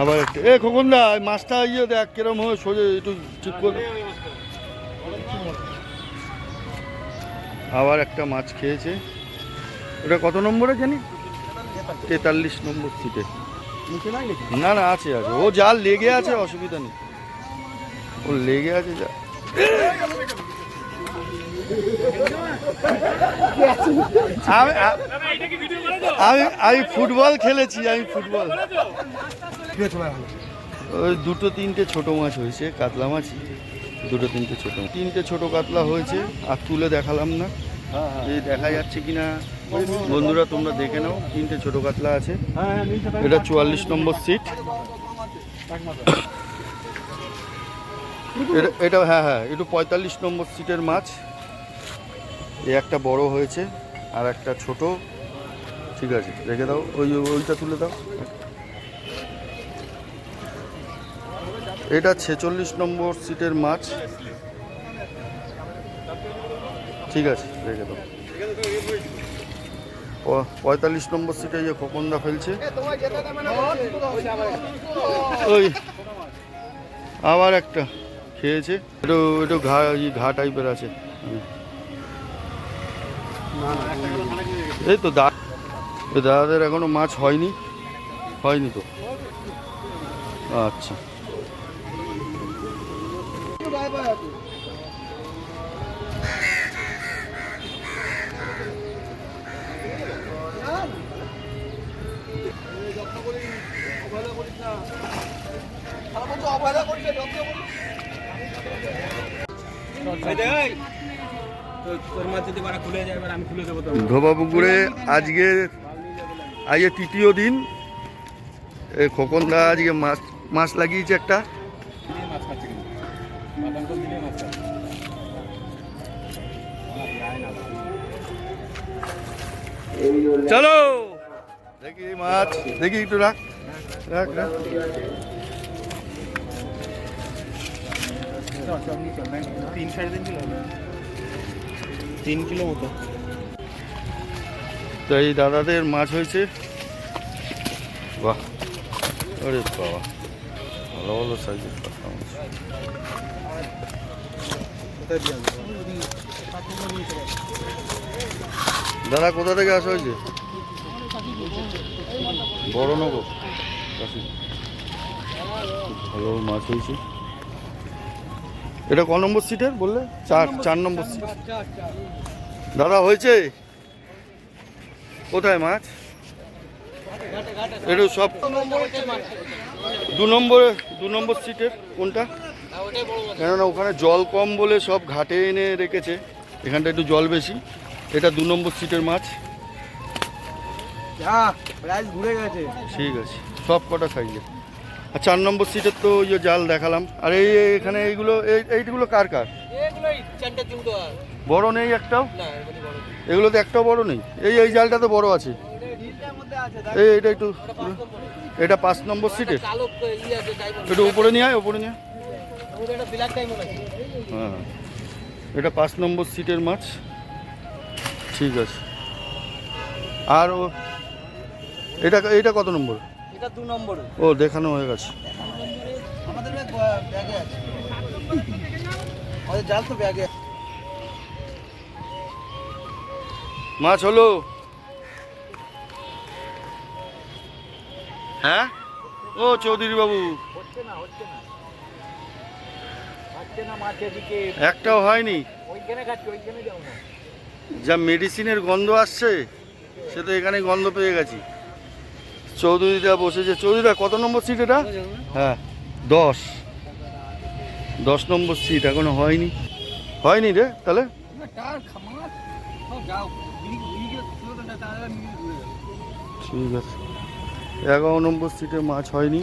আবার এ খোকন দা মাছটা ইয়ে দেখ, কিরম হয়, সোজা একটু ঠিক করে। আবার একটা মাছ খেয়েছে। ওটা কত নম্বরে জানি? তেতাল্লিশ নম্বর সিটে। না না, আছে আছে। ও যা লেগে আছে, অসুবিধা নেই। ও লেগে আছে, যা। আমি আমি আমি ফুটবল খেলেছি, আমি ফুটবল। ওই দুটো তিনটে ছোট মাছ হয়েছে, কাতলা মাছ দুটো তিনটে ছোট তিনটে ছোট কাতলা হয়েছে, আর তুলে দেখালাম না। এই দেখা যাচ্ছে কিনা? বন্ধুরা, তোমরা দেখে নাও, তিনটে ছোট কাতলা আছে। এটা চুয়াল্লিশ নম্বর সিট। এটা- এটা হ্যাঁ হ্যাঁ একটু পঁয়তাল্লিশ নম্বর সিটের মাছ। এই একটা বড় হয়েছে, আর একটা ছোট। ঠিক আছে, রেখে দাও, ওই ওইটা তুলে দাও। এটা ছেচল্লিশ নম্বর সিটের মাছ। ঠিক আছে, রেখে দাও। পঁয়তাল্লিশ নম্বর সিটে যে খোকনদা ফেলছে। ওই, আবার একটা খেয়েছে। একটু একটু ঘা ঘা টাইপের আছে। এই তো দা দাদাদের এখনও মাছ হয়নি? হয়নি তো? আচ্ছা। ধোবা পুকুরে আজকে আজকে তৃতীয় দিন। এ খোকনদা আজকে মাছ মাছ লাগিয়েছে একটা। চলো। দেখি মাছ দেখি একটু রাখ রাখ রাখ। তিন সাড়ে তিন কিলো তিন কিলো মতো তো এই দাদাদের মাছ হয়েছে। বাহ। বাবা। ভালো ভালো সাইজের দাদা, কোথা থেকে আসা হয়েছে? বড় কাশি। ভালো মাছ হয়েছে। এটা ক নম্বর সিটের বললে? চার চার নম্বর সিট দাদা, হয়েছে? কোথায় মাছ? এটা সব দু নম্বরে দু নম্বর সিটের কোনটা? কেননা ওখানে জল কম বলে সব ঘাটে এনে রেখেছে। এখানটা একটু জল বেশি। এটা দু নম্বর সিটের মাছ। ঘুরে গেছে। ঠিক আছে। সব কটা সাইজের আর চার নম্বর সিটের তো ওই জাল দেখালাম। আর এই এখানে এইগুলো এই এইগুলো কার কার? বড় নেই একটাও? এগুলি তো একটাও বড় নেই? এই এই জালটা তো বড় আছে। আছে এই এটা একটু এটা পাঁচ নম্বর সিটে। আছে একটু উপরে নিয়ে আয় উপরে নিয়ে আছে। হ্যাঁ। এটা পাঁচ নম্বর সিটের মাছ। ঠিক আছে। আর ও এটা এটা কত নম্বর? এটা দু নম্বর। ও দেখানো হয়ে গেছে। আমাদের ব্যাগে আছে। আমাদের জাল তো ব্যাগে মাছ হলো হ্যাঁ? ও, চৌধুরী বাবু। একটাও হয়নি। যা মেডিসিনের গন্ধ আসছে, সে তো এখানে গন্ধ পেয়ে গেছি। চৌধুরীদা বসেছে। চৌধুরীদা কত নম্বর সিট এটা? হ্যাঁ দশ। দশ নম্বর সিট এখনও হয়নি। হয়নি রে, তাহলে? ঠিক আছে। এগারো নম্বর সিটে মাছ হয়নি,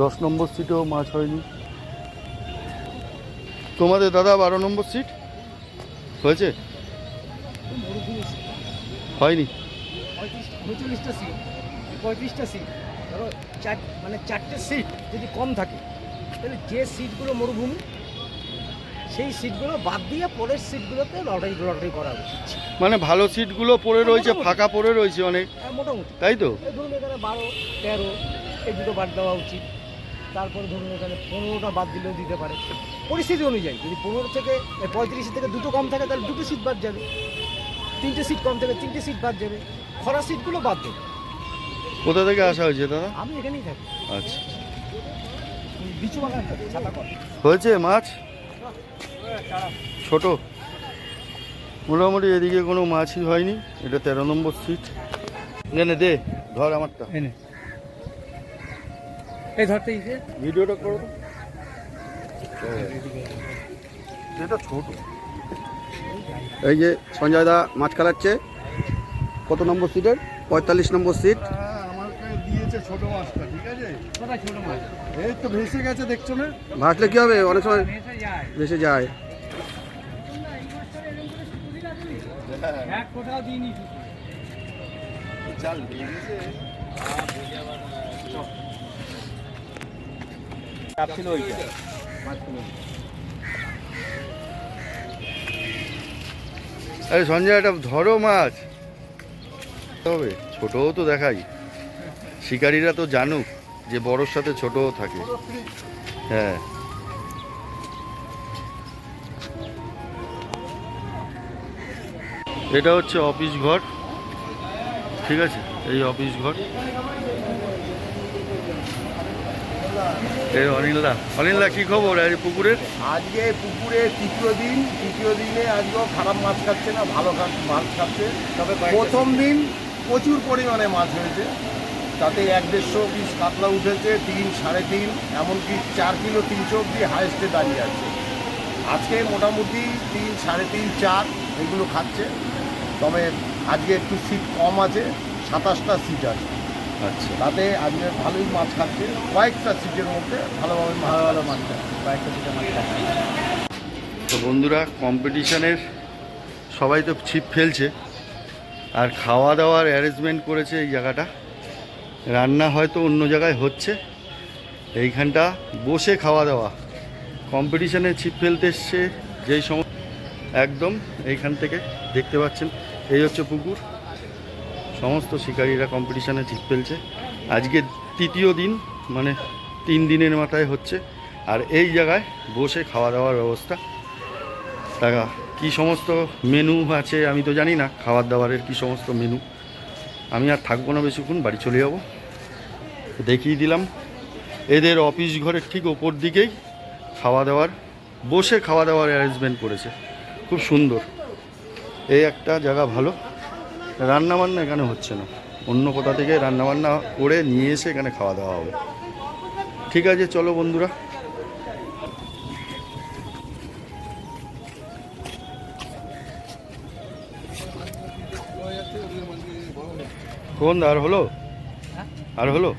দশ নম্বর সিটেও মাছ হয়নি। তোমাদের দাদা বারো নম্বর সিট হয়েছে? হয়নি? সিট পঁয়ত্রিশটা সিট ধরো চার মানে চারটে সিট যদি কম থাকে, তাহলে যে সিটগুলো মরুভূমি সেই সিটগুলো বাদ দিয়ে পরের সিটগুলোতে লটারি লটারি করা উচিত মানে ভালো সিটগুলো পড়ে রয়েছে ফাঁকা পড়ে রয়েছে অনেক। আর মোটামুটি। তাই তো? ধরুন এখানে বারো তেরো এই দুটো বাদ দেওয়া উচিত। তারপরে ধরুন এখানে পনেরোটা বাদ দিলেও দিতে পারে। পরিস্থিতি অনুযায়ী যদি পনেরো থেকে পঁয়ত্রিশ থেকে দুটো কম থাকে তাহলে দুটো সিট বাদ যাবে। তিনটে সিট কম থেকে তিনটে সিট বাদ যাবে। খরা সিটগুলো বাদ দেবে। কোথা থেকে আসা হয়েছে দাদা? আমি এখানেই থাকি। আচ্ছা। হয়েছে মাছ? ছোট? মোটামুটি এদিকে কোনো মাছই হয়নি এটা তেরো নম্বর সিট নে দে ধর আমারটা। এনে এই ধরতে ইসে ভিডিওটা করো এটা ছোট। এই যে সঞ্জয় দা মাছ খেলাচ্ছে কত নম্বর সিটের পঁয়তাল্লিশ নম্বর সিট হ্যাঁ আমাকে দিয়েছে ছোট মাছটা। এই তো ভেসে গেছে দেখছ না? ভাসলে কি হবে? অনেক সময় ভেসে যায়। ছিল ওইটা। আরে সঞ্জয় এটা ধরো মাছ। তবে ছোটও তো দেখাই। শিকারীরা তো জানুক। যে বড়োর সাথে ছোটও থাকে। হ্যাঁ। এটা হচ্ছে অফিস ঘর। ঠিক আছে? এই অফিস ঘর। এই অনিলদা। অনিলদা কি খবর? আজ পুকুরের আজকে পুকুরে তৃতীয় দিন তৃতীয় দিনে আজকেও খারাপ মাছ খাচ্ছে না ভালো মাছ খাচ্ছে। তবে প্রথম দিন প্রচুর পরিমাণে মাছ হয়েছে। তাতে এক দেড়শো পিস কাতলা উঠেছে তিন সাড়ে তিন এমনকি চার কিলো তিনশো অব্দি হায়েস্টে দাঁড়িয়ে আছে। আজকে মোটামুটি তিন সাড়ে তিন চার এগুলো খাচ্ছে। তবে আজকে একটু সিট কম আছে সাতাশটা সিট আছে। আচ্ছা। তাতে আজকে ভালোই মাছ খাচ্ছে কয়েকটা সিটের মধ্যে ভালোভাবে ভালো ভালো মাছ খাচ্ছে কয়েকটা সিটের মাছ খাচ্ছে। তো বন্ধুরা কম্পিটিশানের সবাই তো ছিপ ফেলছে আর খাওয়া দাওয়ার অ্যারেঞ্জমেন্ট করেছে এই জায়গাটা। রান্না হয়তো অন্য জায়গায় হচ্ছে। এইখানটা বসে খাওয়া দাওয়া। কম্পিটিশানে ছিপ ফেলতে এসছে যেই সময় একদম এইখান থেকে দেখতে পাচ্ছেন। এই হচ্ছে পুকুর। সমস্ত শিকারীরা কম্পিটিশানে ছিপ ফেলছে। আজকে তৃতীয় দিন মানে তিন দিনের মাথায় হচ্ছে। আর এই জায়গায় বসে খাওয়া দাওয়ার ব্যবস্থা। টাকা কি সমস্ত মেনু আছে আমি তো জানি না খাবার দাবারের কি সমস্ত মেনু আমি আর থাকব না বেশিক্ষণ, বাড়ি চলে যাব। দেখিয়ে দিলাম। এদের অফিস ঘরের ঠিক ওপর দিকেই খাওয়া দাওয়ার, বসে খাওয়া দাওয়ার অ্যারেঞ্জমেন্ট করেছে। খুব সুন্দর। এই একটা জায়গা ভালো। রান্নাবান্না এখানে হচ্ছে না। অন্য কোথা থেকে রান্নাবান্না করে নিয়ে এসে এখানে খাওয়া দাওয়া হবে। ঠিক আছে, চলো বন্ধুরা। কোন আর হলো? আর হলো?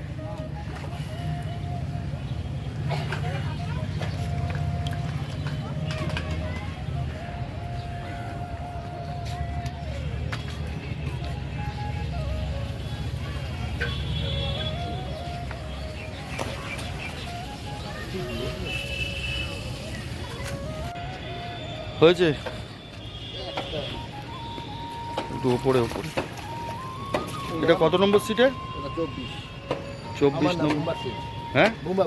হয়েছে? একটু ওপরে ওপরে এটা কত নম্বর সিটে চব্বিশ। চব্বিশ নম্বর হ্যাঁ? বুম্বা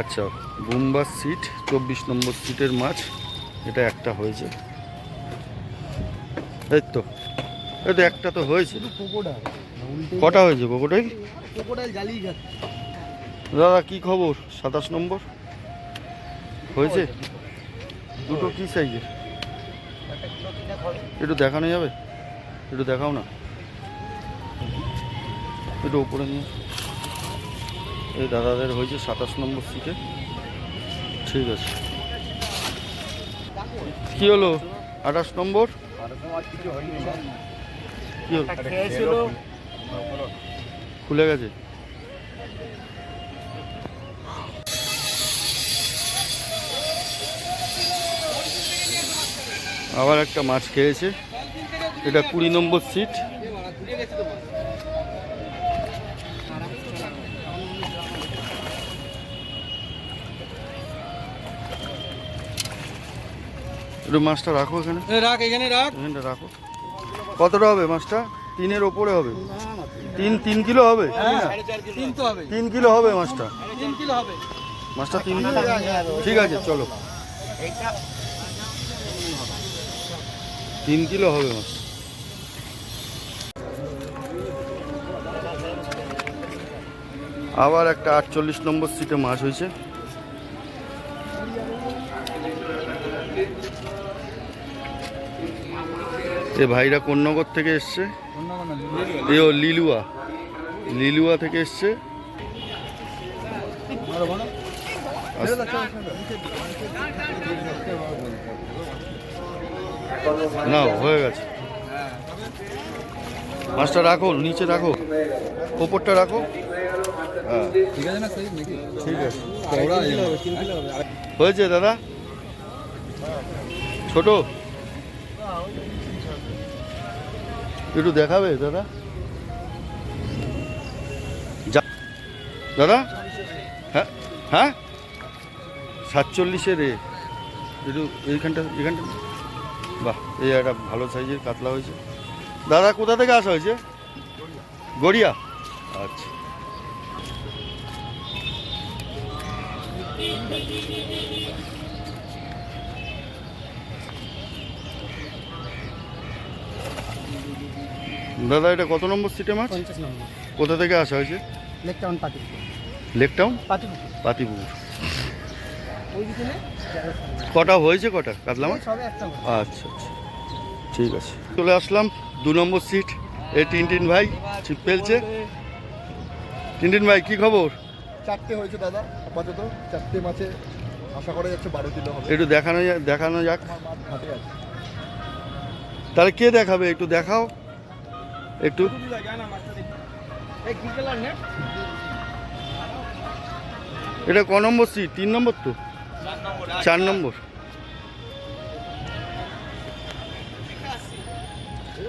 আচ্ছা বুম্বার সিট চব্বিশ নম্বর সিটের মাছ। এটা একটা হয়েছে। এই তো এই তো একটা তো হয়েছে। কটা হয়েছে কোকোটাই দাদা কি খবর? সাতাশ নম্বর? হয়েছে? দুটো কি সাইজের একটু দেখানো যাবে? একটু দেখাও না। একটু উপরে নিয়ে এই দাদাদের হয়েছে সাতাশ নম্বর সিটে ঠিক আছে। কি হলো? আঠাশ নম্বর? কি হলো? খুলে গেছে। আবার একটা মাছ খেয়েছে। এটা কুড়ি নম্বর সিট একটু মাছটা রাখো এখানে। রাখ এখানে রাখ। এখানটা রাখো। কতটা হবে মাছটা? তিনের ওপরে হবে। তিন তিন কিলো হবে? তিন তিন কিলো হবে মাছটা। মাছটা তিন ঠিক আছে চলো। তিন কিলো হবে মাছ। আবার একটা আটচল্লিশ নম্বর সিটে মাছ হয়েছে। এ ভাইরা কোন নগর থেকে এসছে? ও লিলুয়া। লিলুয়া থেকে এসছে। না, হয়ে গেছে। মাছটা রাখো, নিচে রাখো। ওপরটা রাখো। হ্যাঁ। ঠিক আছে। হয়েছে দাদা? ছোট? একটু দেখাবে, দাদা? দাদা? হ্যাঁ হ্যাঁ? সাতচল্লিশের এ, একটু এইখানটা এখানটা বাহ, এই একটা ভালো সাইজের কাতলা হয়েছে। দাদা, কোথা থেকে আসা হয়েছে? গড়িয়া। আচ্ছা। দাদা এটা কত নম্বর সিটে মাছ? পঞ্চাশ নম্বর। কোথা থেকে আসা হয়েছে? লেক টাউন পাতি লেক টাউন পাতিপুকুর। কটা হয়েছে কটা? কাতলা মাছ? হবে। আচ্ছা আচ্ছা। ঠিক আছে। চলে আসলাম দু নম্বর সিট এই টিনটিন ভাই ছিপ ফেলছে। টিনটিন ভাই কি খবর? চারটে হয়েছে দাদা আপাতত। চারটে মাছে আশা করা যাচ্ছে বারো কিলো হবে। একটু দেখানো যা- দেখানো যাক। তাহলে কে দেখাবে? একটু দেখাও। একটু। এটা ক নম্বর সিট তিন নম্বর তো? চার নম্বর।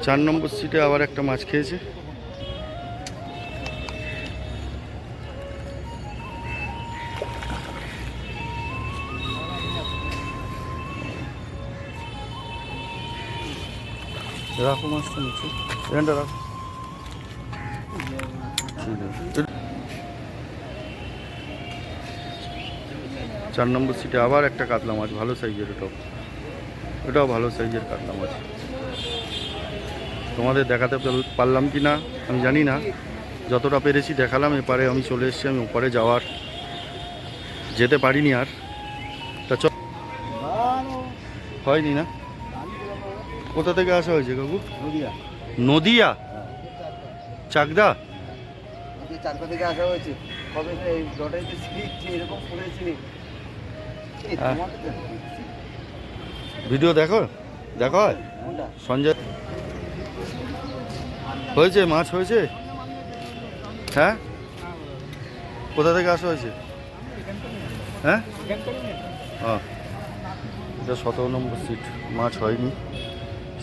চার নম্বর সিটে আবার একটা মাছ খেয়েছে। রাখো মাছটা নিচে। এখানটা রাখো। চার নম্বর সিটে আবার একটা কাতলা মাছ ভালো সাইজের এটাও। এটাও ভালো সাইজের কাতলা মাছ। তোমাদের দেখাতে পারলাম কি না আমি জানি না। যতটা পেরেছি দেখালাম এপারে আমি চলে এসেছি আমি ওপারে যাওয়ার। যেতে পারিনি আর। তা চ হয়নি না? কোথা থেকে আসা হয়েছে কাকু? নদিয়া। নদিয়া? চাকদা? চারপা থেকে আসা হয়েছে। কবে এই লটারি যে সিট এরকম হ্যাঁ। ভিডিও দেখো? দেখো হয়? সঞ্জয়। হয়েছে মাছ হয়েছে? হ্যাঁ? কোথা থেকে আসা হয়েছে? হ্যাঁ? ও, এটা সতেরো নম্বর সিট মাছ হয়নি।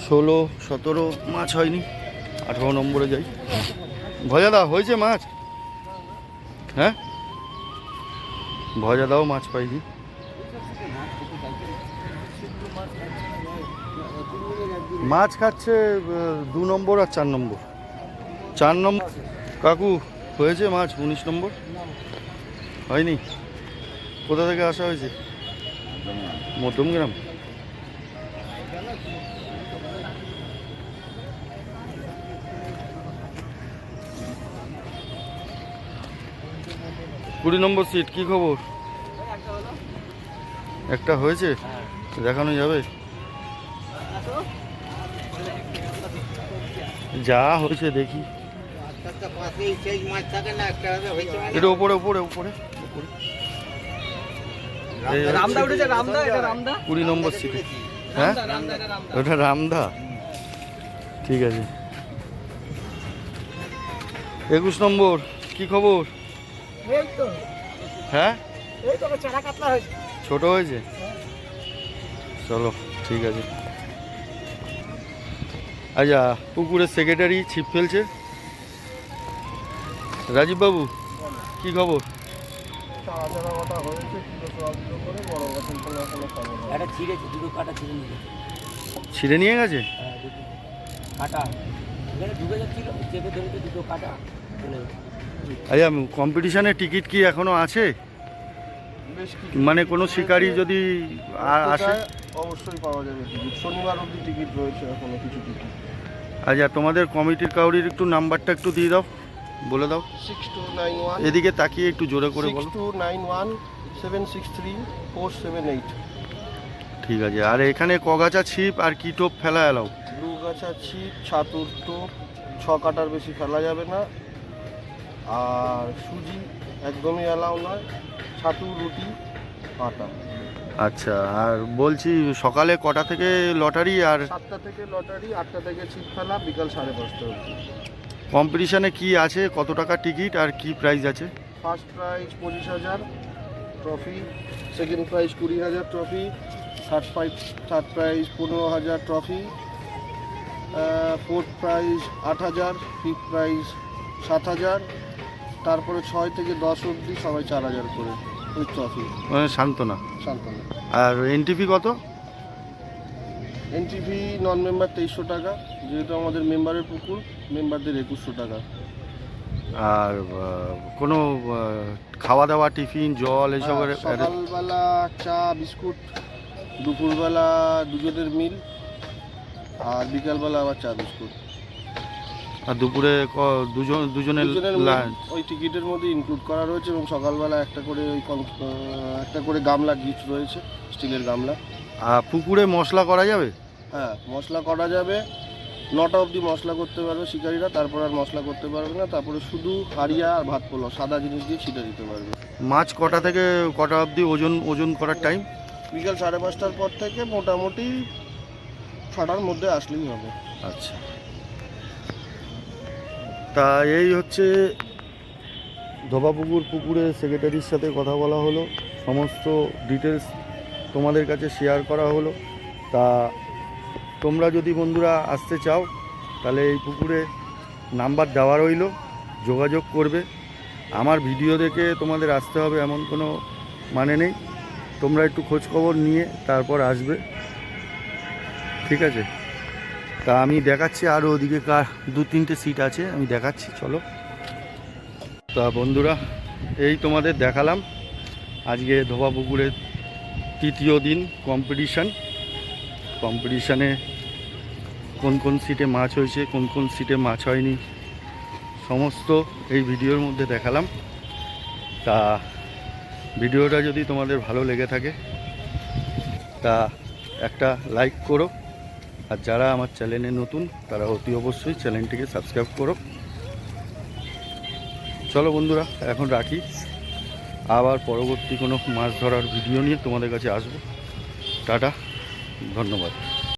ষোলো সতেরো মাছ হয়নি। আঠারো নম্বরে যাই। ভজাদা হয়েছে মাছ? হ্যাঁ? ভজাদাও মাছ পাইনি। মাছ খাচ্ছে দু নম্বর আর চার নম্বর। চার নম্বর, কাকু, হয়েছে মাছ উনিশ নম্বর? হয়নি? কোথা থেকে আসা হয়েছে? মধ্যমগ্রাম। কুড়ি নম্বর সিট কি খবর? একটা হয়েছে? দেখানো যাবে? যা হয়েছে দেখি। এটা উপরে উপরে উপরে। উপরে এই রামদা উঠেছে রামদা এটা রামদা কুড়ি নম্বর সিটে হ্যাঁ? ওটা রামদা। ঠিক আছে। একুশ নম্বর কি খবর? এই তো হ্যাঁ? এই তো চারা কাতলা হয়েছে। ছোট হয়েছে? চলো ঠিক আছে। আচ্ছা পুকুরের সেক্রেটারি ছিপ ফেলছে। রাজীব বাবু কি খবর? কাটা ছিঁড়ে নিয়ে ছিঁড়ে নিয়ে গেছে? কাটা। এখানে ঢুকে যাচ্ছিল চেপে ধরেছে দুটো কাটা। আচ্ছা কম্পিটিশনের টিকিট কি এখনও আছে? মানে কোনো শিকারি যদি আসে? অবশ্যই পাওয়া যাবে টিকিট শনিবার অবধি টিকিট রয়েছে এখনও কিছু টিকিট আচ্ছা তোমাদের কমিটির কাউরির একটু নাম্বারটা একটু দিয়ে দাও বলে দাও। সিক্স টু নাইন ওয়ান এদিকে তাকিয়ে একটু জোরে করে বলো। Two nine one seven six three four seven eight ঠিক আছে আর এখানে কগাছা ছিপ আর কি টোপ ফেলা এলাও? ব্লু গাছা ছিপ ছাতুর টোপ ছ কাটার বেশি ফেলা যাবে না। আর সুজি একদমই অ্যালাউ নয় ছাতু রুটি আটা। আচ্ছা আর বলছি সকালে কটা থেকে লটারি আর সাতটা থেকে লটারি আটটা থেকে ছিপ ফেলা বিকাল সাড়ে পাঁচটা অবধি। কম্পিটিশনে কি আছে? কত টাকা টিকিট আর কি প্রাইস আছে? ফার্স্ট প্রাইজ পঁচিশ হাজার ট্রফি সেকেন্ড প্রাইজ কুড়ি হাজার trophy third prize third prize পনেরো হাজার ট্রফি ফোর্থ প্রাইজ আট হাজার ফিফথ প্রাইজ সাত হাজার তারপরে ছয় থেকে দশ অবধি সবাই চার হাজার করে ওই ট্রফি মানে সান্ত্বনা। শান্তনা আর এনটিপি কত? এনটিভি নন মেম্বার তেইশশো টাকা যেহেতু আমাদের মেম্বারের পুকুর মেম্বারদের একুশশো টাকা। আর কোনো খাওয়া দাওয়া টিফিন জল এসবের হ্যাঁ, সকালবেলা চা বিস্কুট দুপুরবেলা দুজনের মিল আর বিকালবেলা আবার চা বিস্কুট। আর দুপুরে দুজন দুজনের ওই টিকিটের মধ্যে ইনক্লুড করা রয়েছে এবং সকালবেলা একটা করে ওই একটা করে গামলা গিফট রয়েছে স্টিলের গামলা। আর পুকুরে মশলা করা যাবে? হ্যাঁ মশলা করা যাবে। নটা অবধি মশলা করতে পারবে শিকারীরা তারপর আর মশলা করতে পারবে না। তারপরে শুধু হারিয়া আর ভাত পোলাও সাদা জিনিস দিয়ে ছিটে দিতে পারবে। মাছ কটা থেকে কটা অবধি ওজন ওজন করার টাইম বিকাল সাড়ে পাঁচটার পর থেকে মোটামুটি ছটার মধ্যে আসলেই হবে। আচ্ছা। তা এই হচ্ছে ধোবাপুকুর পুকুরে সেক্রেটারির সাথে কথা বলা হলো। সমস্ত ডিটেলস তোমাদের কাছে শেয়ার করা হলো। তা তোমরা যদি বন্ধুরা আসতে চাও, তাহলে এই পুকুরে নাম্বার দেওয়া রইল, যোগাযোগ করবে। আমার ভিডিও দেখে তোমাদের আসতে হবে এমন কোনো মানে নেই। তোমরা একটু খোঁজ খবর নিয়ে তারপর আসবে। ঠিক আছে? তা আমি দেখাচ্ছি আরও ওদিকে কার দু তিনটে সিট আছে, আমি দেখাচ্ছি, চলো। তা বন্ধুরা, এই তোমাদের দেখালাম আজকে ধোবা পুকুরের তৃতীয় দিন কম্পিটিশান কম্পিটিশানে কোন কোন সিটে মাছ হয়েছে, কোন কোন সিটে মাছ হয়নি, সমস্ত এই ভিডিওর মধ্যে দেখালাম। তা ভিডিওটা যদি তোমাদের ভালো লেগে থাকে, তা একটা লাইক করো। আর যারা আমার চ্যানেলে নতুন, তারা অতি অবশ্যই চ্যানেলটিকে সাবস্ক্রাইব করো। চলো বন্ধুরা, এখন রাখি। আবার পরবর্তী কোনো মাছ ধরার ভিডিও নিয়ে তোমাদের কাছে আসব। টাটা, ধন্যবাদ।